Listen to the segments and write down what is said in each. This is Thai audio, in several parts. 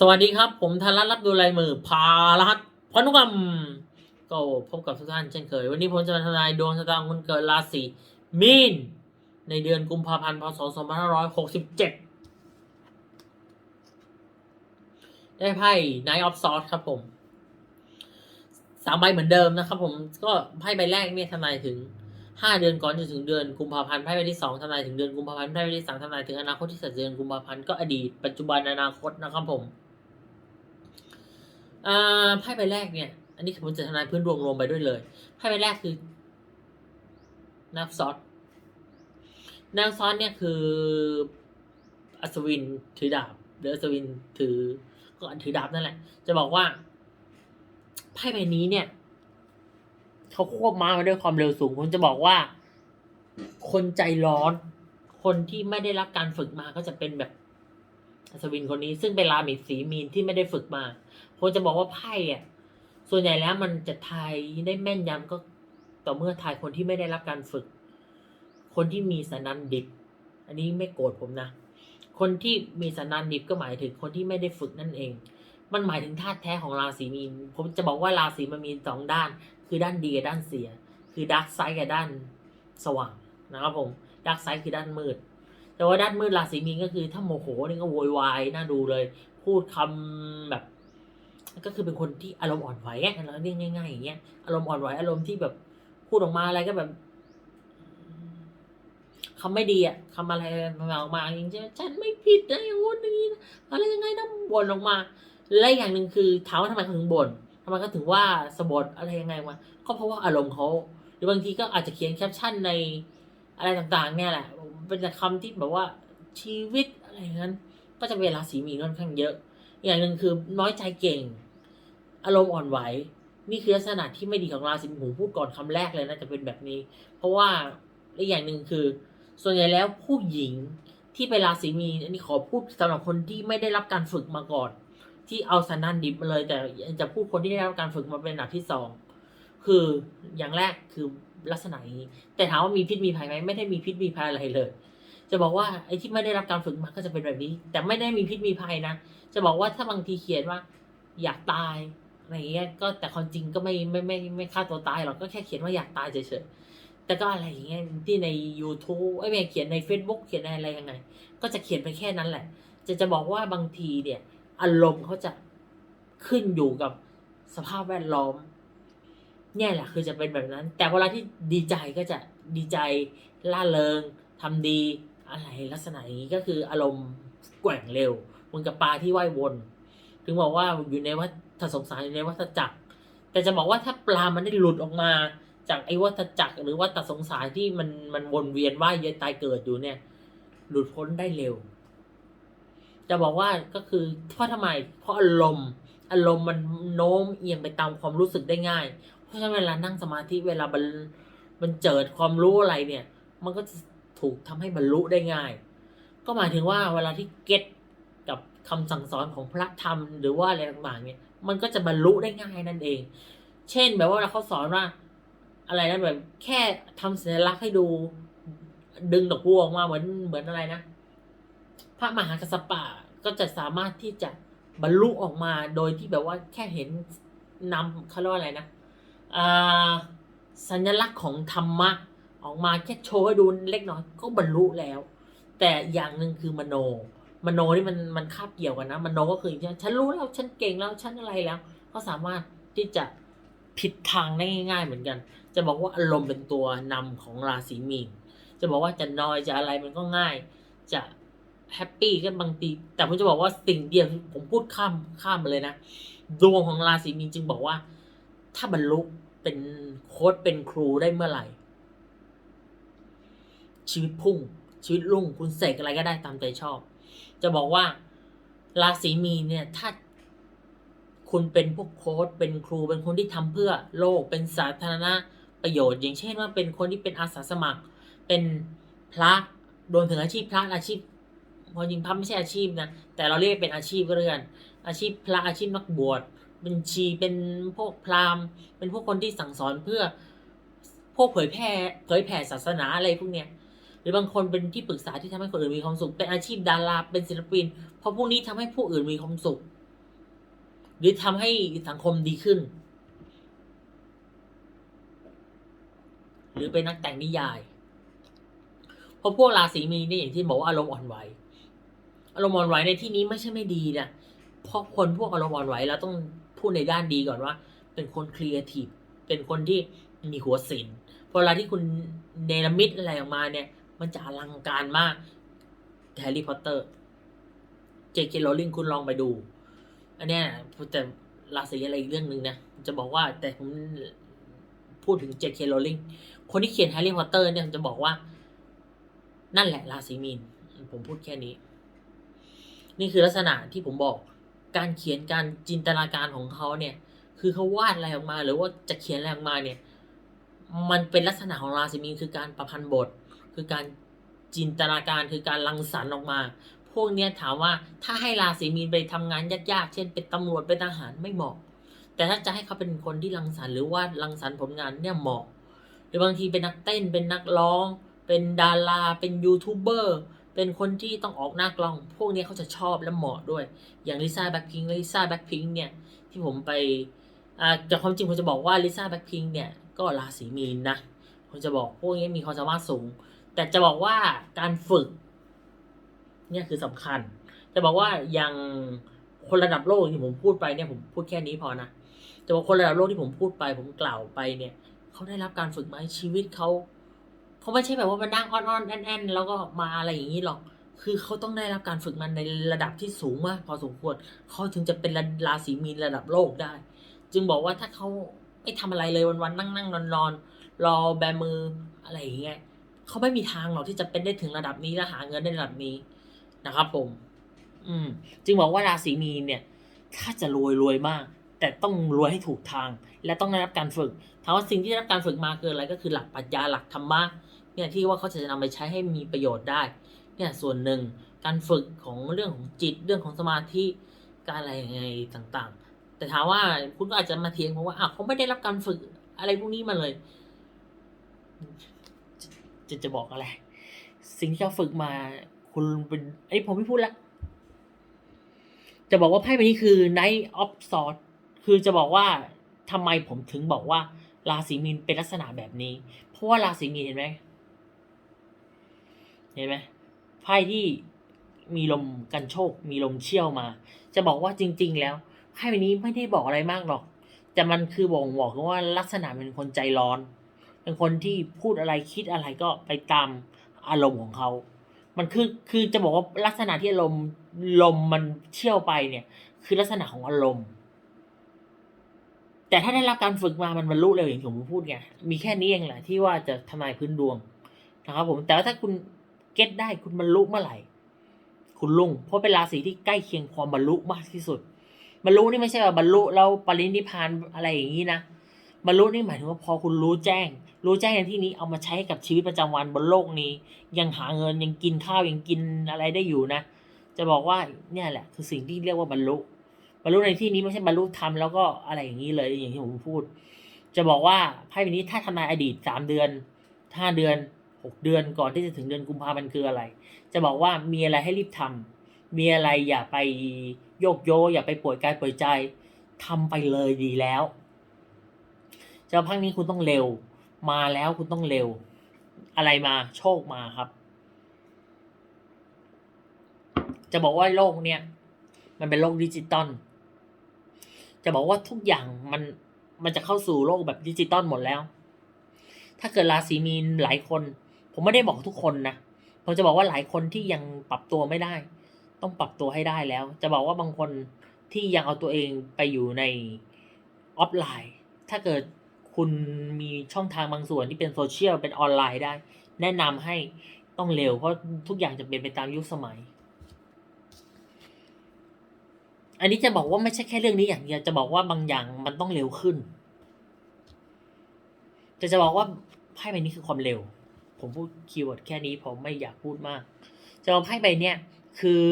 สวัสดีครับ ผมธารัตน์รับดูลายมือพารหัสพนุกรรมก็พบกับทุกท่านเช่นเคย วันนี้ผมจะมาทำนายดวงชะตาของคนเกิดราศีมีน ในเดือนกุมภาพันธ์พศ 2567 ได้ไพ่ Knight of Swords ครับผมสามใบเหมือนเดิมนะครับผมก็ไพ่ใบแรกเนี่ยทำนายถึงห้าเดือนก่อนจนถึงเดือนกุมภาพันธ์ไพ่ใบที่สองทำนายถึงเดือนกุมภาพันธ์ไพ่ใบที่สามทำนายถึงอนาคตที่จะเดือนกุมภาพันธ์ก็อดีตปัจจุบันอนาคตนะครับผม ไพ่ใบแรกเนี่ย อันนี้ผมจะทำนายพื้นดวงรวมไปด้วยเลยไพ่ใบแรกคือนับซอสนับซอสเนี่ยคืออัศวินถือดาบหรืออัศวินถือก็ถือดาบนั่นแหละ จะบอกว่าไพ่ใบนี้เนี่ยเขาควบม้ามาด้วยความเร็วสูงผมจะบอกว่า คนใจร้อน คนที่ไม่ได้รับการฝึกมาก็จะเป็นแบบ อัศวินคนนี้ซึ่งเป็นรามิดสีมีนที่ไม่ได้ฝึกมาผมจะบอกว่าไพ่อะส่วนใหญ่แล้วมันจะทายได้แม่นยำก็ต่อเมื่อทายคนที่ไม่ได้รับการฝึก คนที่มีสันดานดิบ อันนี้ไม่โกรธผมนะ คนที่มีสันดานดิบก็หมายถึงคนที่ไม่ได้ฝึกนั่นเอง มันหมายถึงธาตุแท้ของราศีมีน ผมจะบอกว่าราศีมันมีสองด้าน คือด้านดีกับด้านเสีย คือดาร์กไซด์กับด้านสว่างนะครับผม ดาร์กไซด์คือด้านมืด แต่ว่าด้านมืดราศีมีนก็คือถ้าโมโหนี่ก็โวยวายน่าดูเลย พูดคำแบบ ก็คือเป็นคนที่อารมณ์อ่อนไหวอะเราเรียกง่ายๆอย่างเงี้ยอารมณ์อ่อนไหวอารมณ์ที่แบบพูดออกมาอะไรก็แบบคำไม่ดีอะคำอะไรออกมาอย่างเช่นฉันไม่ผิดนะอย่างงู้นอย่างนี้นะอะไรยังไงนะบ่นออกมา และอย่างหนึ่งคือถามว่าทำไมเขาถึงบ่นทำไมเขาถึงว่าสะบดอะไรยังไงวะก็เพราะว่าอารมณ์เขาหรือบางทีก็อาจจะเขียนแคปชั่นในอะไรต่างๆ เนี่ยแหละ เป็นคำที่แบบว่าชีวิตอะไรงนั้น ก็จะเป็นราศีมีนค่อนข้างเยอะ อย่างหนึ่งคือน้อยใจเก่ง อารมณ์อ่อนไหว นี่คือลักษณะที่ไม่ดีของราศีมีนผมพูดก่อนคำแรกเลยนะจะเป็นแบบนี้ เพราะว่าอีกอย่างหนึ่งคือ ส่วนใหญ่แล้วผู้หญิงที่เป็นราศีมีนอันนี้ขอพูดสำหรับคนที่ไม่ได้รับการฝึกมาก่อน ที่เอาสันดานดิบมาเลย แต่จะพูดคนที่ได้รับการฝึกมาเป็นอันดับที่สอง คืออย่างแรกคือลักษณะนี้ แต่ถามว่ามีพิษมีภัยไหมไม่ได้มีพิษมีภัยอะไรเลย จะบอกว่าไอ้ที่ไม่ได้รับการฝึกมาก็จะเป็นแบบนี้ แต่ไม่ได้มีพิษมีภัยนะ จะบอกว่าถ้าบางทีเขียนว่า อยากตายอะไรเงี้ยก็แต่ความจริงก็ไม่ไม่ไม่ไม่ฆ่าตัวตายหรอกก็แค่เขียนว่าอยากตายเฉยๆแต่ก็อะไรอย่างเงี้ยที่ใน YouTube ไอ้ยไม่เขียนใน Facebook เขียนในอะไรยังไง ก็จะเขียนไปแค่นั้นแหละ จะจะบอกว่าบางทีเนี่ย อารมณ์เขาจะขึ้นอยู่กับสภาพแวดล้อม เนี่ยแหละคือจะเป็นแบบนั้น แต่เวลาที่ดีใจก็จะดีใจล่าเริงทำดีอะไรลักษณะอย่างนี้ก็คืออารมณ์แกว่งเร็วเหมือนกับปลาที่ว่ายวน ถึงบอกว่าอยู่ในวัฏสงสารอยู่ในวัฏจักร แต่จะบอกว่าถ้าปลามันได้หลุดออกมา จากไอ้วัฏจักรหรือวัฏสงสารที่มันมันวนเวียนว่ายเยตายเกิดอยู่เนี่ย หลุดพ้นได้เร็ว จะบอกว่าก็คือเพราะทำไมเพราะอารมณ์อารมณ์มันโน้มเอียงไปตามความรู้สึกได้ง่าย เพราะฉะนั้นเวลานั่งสมาธิเวลามันมันเจิดความรู้อะไรเนี่ย มันก็จะถูกทำให้บรรลุได้ง่าย ก็หมายถึงว่าเวลาที่เก็ตกับคำสั่งสอนของพระธรรมหรือว่าอะไรต่างๆ เนี่ย มันก็จะบรรลุได้ง่ายนั่นเอง เช่นแบบว่าเวลาเขาสอนว่า อะไรนะแบบแค่ทำสัญลักษณ์ให้ดู ดึงดอกบัวออกมาเหมือนเหมือนอะไรนะ พระมหากัสปะก็จะสามารถที่จะบรรลุออกมาโดยที่แบบว่าแค่เห็นนำเขาเรียกว่าอะไรนะ สัญลักษณ์ของธรรมะออกมาแค่โชว์ให้ดูเล็กน้อยก็บรรลุแล้ว แต่อย่างหนึ่งคือมโน มโนนี่มันมันคาบเกี่ยวกันนะ มโนก็คือฉันรู้แล้วฉันเก่งแล้วฉันอะไรแล้ว ก็สามารถที่จะผิดทางได้ง่าย ๆ เหมือนกัน จะบอกว่าอารมณ์เป็นตัวนำของราศีมีนจะบอกว่าจะนอยจะอะไรมันก็ง่าย จะแฮปปี้ก็บางทีแต่ผมจะบอกว่าสิ่งเดียวผมพูดข้ามข้ามมาเลยนะดวงของราศีมีนจึงบอกว่า ถ้าบรรลุเป็นโค้ดเป็นครูได้เมื่อไหร่ ชีวิตพุ่ง ชีวิตรุ่งคุณเสกอะไรก็ได้ตามใจชอบ จะบอกว่าราศีมีเนี่ย ถ้าคุณเป็นพวกโค้ดเป็นครูเป็นคนที่ทำเพื่อโลกเป็นสาธารณประโยชน์ อย่างเช่นว่าเป็นคนที่เป็นอาสาสมัคร เป็นพระรวมถึงอาชีพพระอาชีพพอจริงพระไม่ใช่อาชีพนะแต่เราเรียกเป็นอาชีพก็แล้วกันอาชีพพระอาชีพนักบวช บัญชีเป็นพวกพราหมณ์ เป็นพวกคนที่สั่งสอนเพื่อพวกเผยแพร่เผยแผ่ศาสนาอะไรพวกเนี้ยหรือบางคนเป็นที่ปรึกษาที่ทำให้คนอื่นมีความสุข เป็นอาชีพดาราเป็นศิลปิน เพราะพวกนี้ทำให้ผู้อื่นมีความสุข หรือทำให้สังคมดีขึ้น หรือเป็นนักแต่งนิยายเพราะพวกราศีมีนเนี่อย่างที่บอกว่าอารมณ์อ่อนไหวอารมณ์อ่อนไหวในที่นี้ไม่ใช่ไม่ดีนะเพราะคนพวกอารมณ์อ่อนไหวแล้วต้อง พูดในด้านดีก่อนว่า เป็นคนครีเอทีฟเป็นคนที่มีหัวศิลป์พอเวลาที่คุณเนรมิตอะไรออกมาเนี่ย มันจะอลังการมากแฮร์รี่พอตเตอร์เจคเคโรลลิงคุณลองไปดู อันเนี้ยแต่ราศีอะไรอีกเรื่องหนึ่งนะจะบอกว่าแต่ผมพูดถึงเจคเคโรลลิงคนที่เขียนแฮร์รี่พอตเตอร์เนี่ยจะบอกว่า นั่นแหละราศีมีน ผมพูดแค่นี้ นี่คือลักษณะที่ผมบอก การเขียนการจินตนาการของเขาเนี่ย คือเขาวาดอะไรออกมาหรือว่าจะเขียนอะไรออกมาเนี่ย มันเป็นลักษณะของราศีมีนคือการประพันธ์บท คือการจินตนาการคือการรังสรรค์ออกมา พวกเนี้ยถามว่าถ้าให้ราศีมีนไปทำงานยากๆ เช่น เป็นตำรวจเป็นทหารไม่เหมาะ แต่ถ้าจะให้เขาเป็นคนที่รังสรรค์หรือว่ารังสรรค์ผลงานเนี่ยเหมาะ หรือบางทีเป็นนักเต้นเป็นนักร้อง เป็นดารา เป็นยูทูบเบอร์ เป็นคนที่ต้องออกหน้ากล้อง พวกนี้เขาจะชอบและเหมาะด้วย อย่างลิซ่าแบ็คพิงลิซ่าแบ็คพิงเนี่ย ที่ผมไปจากความจริงผมจะบอกว่าลิซ่าแบ็คพิงเนี่ยก็ราศีมีนนะผมจะบอกพวกนี้มีความสามารถสูง แต่จะบอกว่าการฝึก เนี่ยคือสำคัญ จะบอกว่าอย่างคนระดับโลกที่ผมพูดไปเนี่ยผมพูดแค่นี้พอนะแต่ว่าคนระดับโลกที่ผมพูดไป ผมกล่าวไปเนี่ยเขาได้รับการฝึกมาชีวิตเขา เขาไม่ใช่แบบว่ามานั่งอ้อนๆแอนๆแล้วก็มาอะไรอย่างนี้หรอก คือเขาต้องได้รับการฝึกมันในระดับที่สูงมาก พอสมควรเขาถึงจะเป็นราศีมีนระดับโลกได้ จึงบอกว่าถ้าเขาไม่ทำอะไรเลยวันๆนั่งๆนอนๆรอแบมืออะไรอย่างเงี้ยเขาไม่มีทางหรอกที่จะเป็นได้ถึงระดับนี้และหาเงินได้ระดับนี้นะครับผม อืม จึงบอกว่าราศีมีนเนี่ย ถ้าจะรวยรวยมาก แต่ต้องรวยให้ถูกทาง และต้องได้รับการฝึกถามว่าสิ่งที่ได้รับการฝึกมาคืออะไรก็คือหลักปรัชญาหลักธรรมะ เนี่ยที่ว่าเขาจะนำไปใช้ให้มีประโยชน์ได้เนี่ยส่วนหนึ่งการฝึกของเรื่องของจิตเรื่องของสมาธิการอะไรยังไงต่างๆ แต่ถามว่าคุณก็อาจจะมาเถียงผมว่าอ้าวเขาไม่ได้รับการฝึกอะไรพวกนี้มาเลย จะจะจะบอกอะไร สิ่งที่เขาฝึกมา คุณเป็นไอ้ผมไม่พูดละจะบอกว่าไพ่ใบนี้คือ Knight of Swords คือจะบอกว่าทำไมผมถึงบอกว่าราศีมีนเป็นลักษณะแบบนี้ เพราะว่าราศีมีนเห็นไหม เห็นไหมไพ่ที่มีลมกันโชค มีลมเชี่ยวมา จะบอกว่าจริง ๆ แล้วไพ่ใบนี้ไม่ได้บอกอะไรมากหรอก แต่มันคือบ่งบอกว่าลักษณะเป็นคนใจร้อน เป็นคนที่พูดอะไรคิดอะไรก็ไปตามอารมณ์ของเขา มันคือคือจะบอกว่าลักษณะที่อารมณ์ลมมันเชี่ยวไปเนี่ย คือลักษณะของอารมณ์ แต่ถ้าได้รับการฝึกมามันบรรลุเร็วอย่างที่ผมพูดไงมีแค่นี้เองแหละที่ว่าจะทำนายพื้นดวงนะครับผมแต่ว่าถ้าคุณ เก็ตได้คุณบรรลุเมื่อไหร่ คุณลุงเพราะเป็นราศีที่ใกล้เคียงความบรรลุมากที่สุด บรรลุนี่ไม่ใช่ว่าบรรลุแล้วปรินิพานอะไรอย่างนี้นะบรรลุนี่หมายถึงว่าพอคุณรู้แจ้ง รู้แจ้งในที่นี้เอามาใช้กับชีวิตประจำวันบนโลกนี้ ยังหาเงินยังกินข้าวยังกินอะไรได้อยู่นะ จะบอกว่าเนี่ยแหละ คือสิ่งที่เรียกว่าบรรลุบรรลุในที่นี้ไม่ใช่บรรลุธรรมแล้วก็อะไรอย่างนี้เลยอย่างที่ผมพูด จะบอกว่าไพ่ใบนี้ถ้าทำนายอดีตสามเดือนห้าเดือน หกเดือนก่อนที่จะถึงเดือนกุมภาพันธ์คืออะไร จะบอกว่ามีอะไรให้รีบทำมีอะไรอย่าไปโยกโย อย่าไปป่วยกายป่วยใจทำไปเลยดีแล้วจะพักนี้คุณต้องเร็ว มาแล้วคุณต้องเร็ว อะไรมาโชคมาครับ จะบอกว่าโลกเนี่ย มันเป็นโลกดิจิตอลจะบอกว่าทุกอย่างมันมันจะเข้าสู่โลกแบบดิจิตอลหมดแล้ว ถ้าเกิดราศีมีนหลายคน ผมไม่ได้บอกทุกคนนะผมจะบอกว่าหลายคนที่ยังปรับตัวไม่ได้ ต้องปรับตัวให้ได้แล้ว จะบอกว่าบางคนที่ยังเอาตัวเองไปอยู่ในออฟไลน์ ถ้าเกิดคุณมีช่องทางบางส่วนที่เป็นโซเชียลเป็นออนไลน์ได้ แนะนำให้ต้องเร็วเพราะทุกอย่างจะเปลี่ยนไปตามยุคสมัย อันนี้จะบอกว่าไม่ใช่แค่เรื่องนี้อย่างเดียวจะบอกว่าบางอย่างมันต้องเร็วขึ้นแต่จะบอกว่าไพ่ใบนี้คือความเร็ว ผมพูดคีย์เวิร์ดแค่นี้ผมไม่อยากพูดมากจะบอกไพ่ใบเนี้ยคือ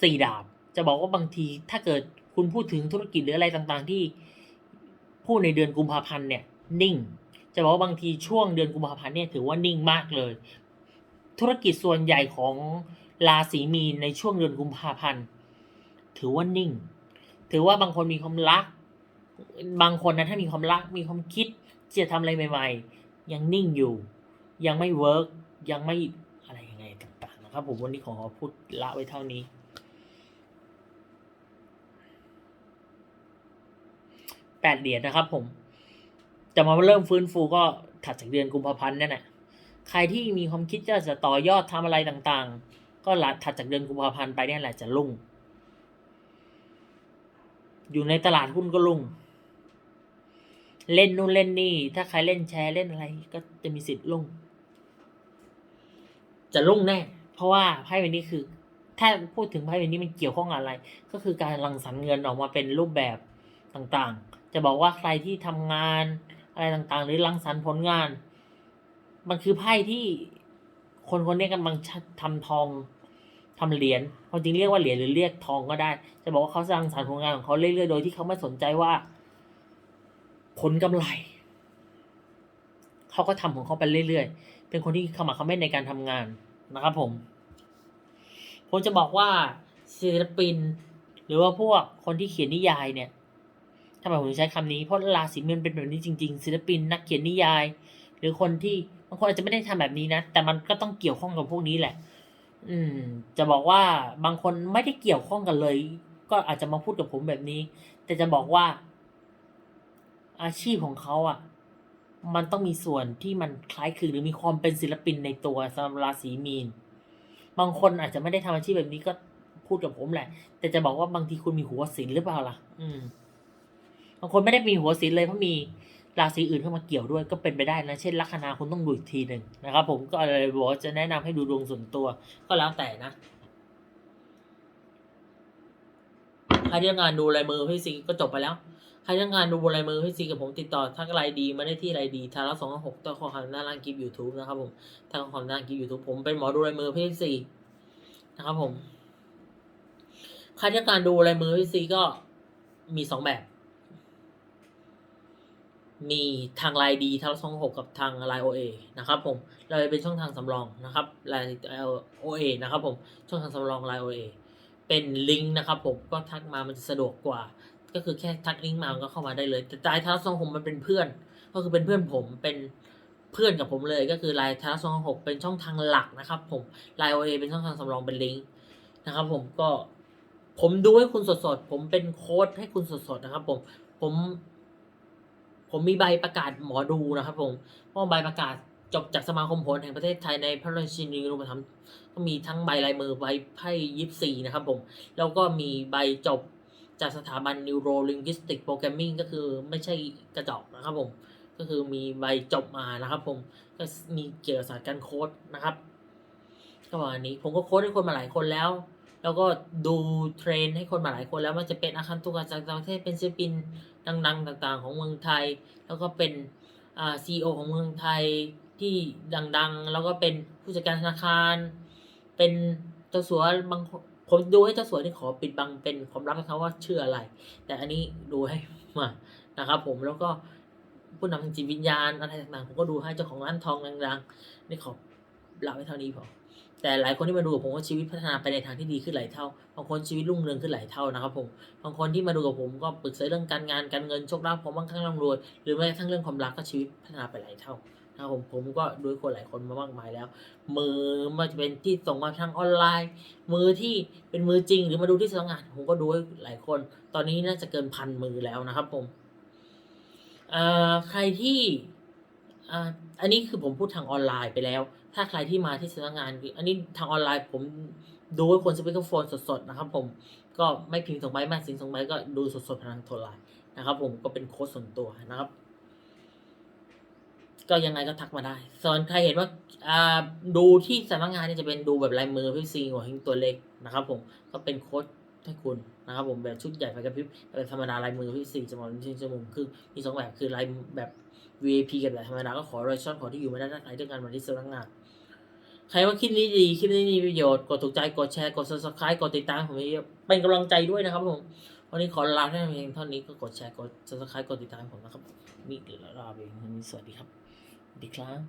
สี่ดาบ จะบอกว่าบางทีถ้าเกิดคุณพูดถึงธุรกิจหรืออะไรต่างๆ ที่พูดในเดือนกุมภาพันธ์เนี่ย นิ่ง จะบอกว่าบางทีช่วงเดือนกุมภาพันธ์เนี่ยถือว่านิ่งมากเลย ธุรกิจส่วนใหญ่ของราศีมีนในช่วงเดือนกุมภาพันธ์ถือว่านิ่ง ถือว่าบางคนมีความรัก บางคนนะถ้ามีความรักมีความคิดจะทำอะไรใหม่ๆ ยังนิ่งอยู่ ยังไม่เวิร์กยังไม่อะไรยังไงต่างๆนะครับ ผมวันนี้ขอพูดละไว้เท่านี้ แปดเหรียญนะครับผมจะมาเริ่มฟื้นฟูก็ถัดจากเดือนกุมภาพันธ์นั่นแหละใครที่มีความคิดจะจะต่อยอดทำอะไรต่างๆ ก็หลังถัดจากเดือนกุมภาพันธ์ไปเนี่ยแหละจะรุ่ง อยู่ในตลาดหุ้นก็รุ่ง เล่นนู่นเล่นนี่ ถ้าใครเล่นแชร์เล่นอะไร ก็จะมีสิทธิ์รุ่งจะรุ่งแน่ เพราะว่าไพ่ใบนี้คือ ถ้าพูดถึงไพ่ใบนี้มันเกี่ยวข้องอะไร ก็คือการรังสรรค์เงินออกมาเป็นรูปแบบต่างๆ จะบอกว่าใครที่ทำงานอะไรต่างๆ หรือรังสรรค์ผลงาน มันคือไพ่ที่คนคนนี้กำลังทำทองทำเหรียญความจริงเรียกว่าเหรียญหรือเรียกทองก็ได้ จะบอกว่าเขาสร้างสรรค์ผลงานของเขาเรื่อยๆ โดยที่เขาไม่สนใจว่า ผลกำไร เขาก็ทำของเขาไปเรื่อยๆ เป็นคนที่ขมักขม้นในการทำงานนะครับผม ผมจะบอกว่าศิลปิน หรือว่าพวกคนที่เขียนนิยายเนี่ยทำไมผมใช้คำนี้ เพราะราศีเมษเป็นแบบนี้จริง ๆ ศิลปินนักเขียนนิยาย หรือคนที่บางคนอาจจะไม่ได้ทำแบบนี้นะ แต่มันก็ต้องเกี่ยวข้องกับพวกนี้แหละ อืม จะบอกว่าบางคนไม่ได้เกี่ยวข้องกันเลย ก็อาจจะมาพูดกับผมแบบนี้ แต่จะบอกว่า อาชีพของเขาอะ มันต้องมีส่วนที่มันคล้ายคลึงหรือมีความเป็นศิลปินในตัวสำหรับราศีมีน บางคนอาจจะไม่ได้ทำอาชีพแบบนี้ก็พูดกับผมแหละ แต่จะบอกว่าบางทีคุณมีหัวศิลป์หรือเปล่าล่ะ อืม บางคนไม่ได้มีหัวศิลป์เลยเพราะมีราศีอื่นเข้ามาเกี่ยวด้วยก็เป็นไปได้นะ เช่นลัคนาคุณต้องดูอีกทีหนึ่งนะครับ ผมก็เลยบอกว่าจะแนะนำให้ดูดวงส่วนตัว ก็แล้วแต่นะใครที่งารดูลายมือพี่ซีก็จบไปแล้ว ใครต้องการดูบลายมือพี่ซีกับผมติดต่อทักไลน์ดีมาได้ที่ไลน์ดีทาร์สองหกตัวข้อความหน้าล่างคลิปยูทูบนะครับผมทางข้อความหน้าล่างคลิปยูทูบผมเป็นหมอดูลายมือพี่ซีนะครับผมใครต้องการดูลายมือพี่ซีก็มีสองแบบ มีทางไลน์ดีทางสองหกกับทางไลน์โอเอนะครับผมเราเป็นช่องทางสำรองนะครับไลน์โอเอนะครับผมช่องทางสำรองไลน์โอเอเป็นลิงก์นะครับผมก็ทักมามันจะสะดวกกว่า ก็คือแค่ทักลิงก์มาก็เข้ามาได้เลย แต่ไลน์ทาร์สองหกมันเป็นเพื่อน ก็คือเป็นเพื่อนผมเป็นเพื่อนกับผมเลย ก็คือไลน์ทาร์สองหกเป็นช่องทางหลักนะครับ ผมไลน์โอเอเป็นช่องทางสำรองเป็นลิงก์นะครับ ผมก็ผมดูให้คุณสดๆ ผมเป็นโค้ดให้คุณสดๆนะครับ ผม ผม ผมมีใบประกาศหมอดูนะครับผมเพราะใบประกาศจบจากสมาคมโหรแห่งประเทศไทยในพระราชินีรูปธรรมก็มีทั้งใบลายมือใบไพ่ยิปซีนะครับ ผม แล้วก็มีใบจบ จากสถาบัน Neuro Linguistic Programming ก็คือไม่ใช่กระจอกนะครับผม ก็คือมีใบจบมานะครับผม ก็มีเกี่ยวกับศาสตร์การโค้ดนะครับก็ประมาณนี้ผมก็โค้ดให้คนมาหลายคนแล้ว แล้วก็ดูเทรนให้คนมาหลายคนแล้วมันจะเป็นอาคารตุกาจากต่างประเทศเป็นศิลปินดัง ๆ ต่างๆ ของเมืองไทย แล้วก็เป็นอ่าซีอของเมืองไทยที่ดัง ๆ แล้วก็เป็นผู้จัดการธนาคาร เป็นเจ้าสัวบางคน ผมดูให้เจ้าสัวที่ขอปิดบังเป็นความลับให้เขาว่าชื่ออะไร แต่อันนี้ดูให้มานะครับ ผมแล้วก็ผู้นำทางจิตวิญญาณอะไรต่างๆผมก็ดูให้เจ้าของร้านทองดังๆนี่ขอเล่าไว้เท่านี้พอแต่หลายคนที่มาดูกับผมว่าชีวิตพัฒนาไปในทางที่ดีขึ้นหลายเท่า บางคนชีวิตรุ่งเรืองขึ้นหลายเท่านะครับผม บางคนที่มาดูกับผมก็ปรึกษาเรื่องการงาน การเงิน โชคลาภความมั่งคั่งร่ำรวย หรือแม้กระทั่งเรื่องความรักก็ชีวิตพัฒนาไปหลายเท่า นะครับผมผมก็ดูคนหลายคนมามากมายแล้ว มือมันจะเป็นที่ส่งมาทางออนไลน์ มือที่เป็นมือจริงหรือมาดูที่สำนักงานผมก็ดูให้หลายคน ตอนนี้น่าจะเกินพันมือแล้วนะครับผมเอ่อใครที่อ่าอันนี้คือผมพูดทางออนไลน์ไปแล้ว ถ้าใครที่มาที่สำนักงานคืออันนี้ทางออนไลน์ผมดูให้คนสปีกเกอร์โฟนสดๆนะครับผม ก็ไม่พิมพ์ส่งใบไม่สินส่งใบก็ดูสดๆทางโทรไลน์นะครับผมก็เป็นโค้ดส่วนตัวนะครับ ก็ยังไงก็ทักมาได้ ส่วนใครเห็นว่าอ่าดูที่สำนักงานเนี่ยจะเป็นดูแบบลายมือพี่ซีหัวหิ้งตัวเล็กนะครับ ผมก็เป็นโค้ดให้คุณนะครับ ผมแบบชุดใหญ่ไฟกระพริบแบบธรรมดาลายมือพี่ซีจำนวนชิ้นจมูกคือมีสองแบบคือลายแบบ VIP กับแบบธรรมดาก็ขอรายช่องขอที่อยู่ไม่ได้ถ้าใครต้องการมาที่สำนักงานใครว่าคลิปนี้ดีคลิปนี้มีประโยชน์กดถูกใจกดแชร์กด subscribe กดติดตามผมเยอะๆเป็นกำลังใจด้วยนะครับผมวันนี้ขอลาแค่เพียงเท่านี้ก็กดแชร์กด subscribe กดติดตามผมนะครับนี่ลาไปเพียงเท่านี้สวัสดีครับ Decline.